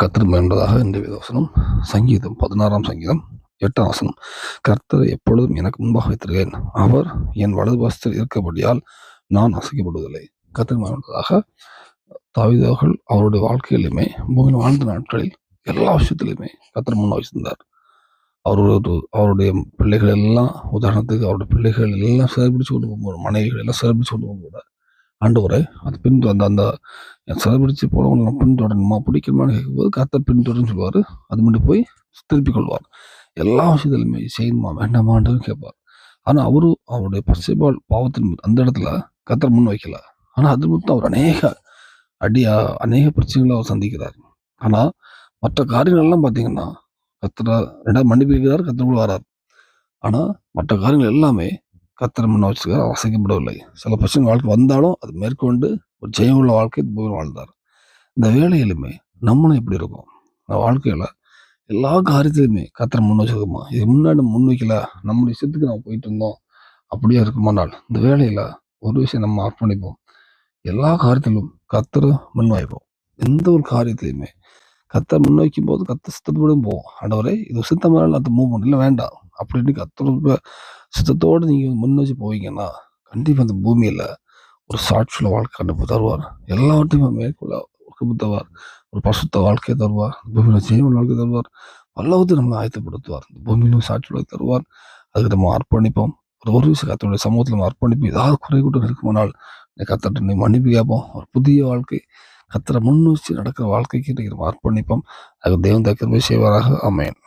கர்த்தர் என்பதாக இந்த வசனம் சங்கீதம் பதினாறாம் சங்கீதம் எட்டாம் வசனம். கர்த்தர் எப்பொழுதும் எனக்கு முன்பாக வைத்திருக்கேன் அவர் என் வலது பாசத்தில் இருக்கபடியால் நான் அசைக்கப்படுவதில்லை. கர்த்தர் என்பதாக தாவிதர்கள் அவருடைய வாழ்க்கையிலுமே பூமியில் வாழ்ந்த நாட்களில் எல்லா விஷயத்திலுமே கர்த்தர் முன் வச்சிருந்தார். அவரோட அவருடைய பிள்ளைகள் எல்லாம் உதாரணத்துக்கு அவருடைய பிள்ளைகள் எல்லாம் சிறப்பிடிச்சு கொண்டு போகும்போது மனைவிகள் எல்லாம் சிறப்பிடிச்சு கொண்டு போகும்போது ஆண்டவரை அது பின் அந்த அந்த சிறப்பிடிச்சு போல உங்களை பின்தொடரணுமா பிடிக்கணுமான்னு கேட்கும்போது கத்த பின்தொடர்னு சொல்லுவார். அது மட்டும் போய் திருப்பிக் கொள்வார். எல்லா விஷயத்திலுமே செய்யணுமா வேண்டாமான்றதும் கேட்பார். ஆனால் அவரும் அவருடைய பச்சைபால் பாவத்தின் அந்த இடத்துல கத்தர் முன் வைக்கல. ஆனால் அது மட்டும் அவர் அநேக அடியா அநேக பிரச்சனைகளை அவர் சந்திக்கிறார். ஆனால் மற்ற காரியங்கள்லாம் பார்த்தீங்கன்னா கத்தரை ரெண்டாவது மன்னிப்பு இருக்கிறார் கத்தருக்குள்ள வரார். ஆனால் மற்ற காரியங்கள் எல்லாமே கத்தரை முன்ன வச்சுக்க அவர் அசைக்கப்படவில்லை. சில பிரச்சனை வாழ்க்கை வந்தாலும் அது மேற்கொண்டு ஒரு ஜெயம் உள்ள வாழ்க்கை போய் வாழ்ந்தார். இந்த வேலையிலுமே நம்மளும் எப்படி இருக்கும். இந்த வாழ்க்கையில் எல்லா காரியத்திலுமே கத்தரை முன் வச்சிருக்கோமா? இது முன்னாடி முன் வைக்கல. நம்முடைய விஷயத்துக்கு நம்ம போயிட்டு இருந்தோம். அப்படியே இருக்குமானால் இந்த வேலையில் ஒரு விஷயம் நம்ம அர்ப்பணிப்போம் எல்லா காரியத்திலும் கத்திர முன்வாய்ப்போம் எந்த ஒரு காரியத்திலையுமே கத்தை முன்வைக்கும் போது கத்த சித்தப்படும் போவோம். ஆண்டவரே இது சித்தமாக அதை மூவ் பண்ணல வேண்டாம். அப்படின்னு கத்திர சித்தத்தோடு நீங்கள் முன் வச்சு போவீங்கன்னா கண்டிப்பாக அந்த பூமியில் ஒரு சாட்சியில் வாழ்க்கை கண்டிப்பாக தருவார். எல்லாவற்றையும் மேற்கொள்ள ஒரு ஒரு பசுத்த வாழ்க்கையை தருவார். பூமியில் ஜெயவன் வாழ்க்கை தருவார். பல்லவத்தை நம்மளை ஆயத்தப்படுத்துவார். இந்த பூமியிலும் சாட்சியுள்ள தருவார். அதுக்கு நம்ம அர்ப்பணிப்போம். ஒரு ஒரு விஷயம் கத்தனுடைய சமூகத்தில் நம்ம அர்ப்பணிப்பு ஏதாவது குறை கூட்டம் இருக்குமானால் கத்தட்ட நீ மன்னிப்பு கேட்போம். ஒரு புதிய வாழ்க்கை கத்தரை முன் வச்சு நடக்கிற வாழ்க்கைக்கு நம்ம அர்ப்பணிப்போம். அது தேவன் தக்கிற செய்வாராக. அமையன்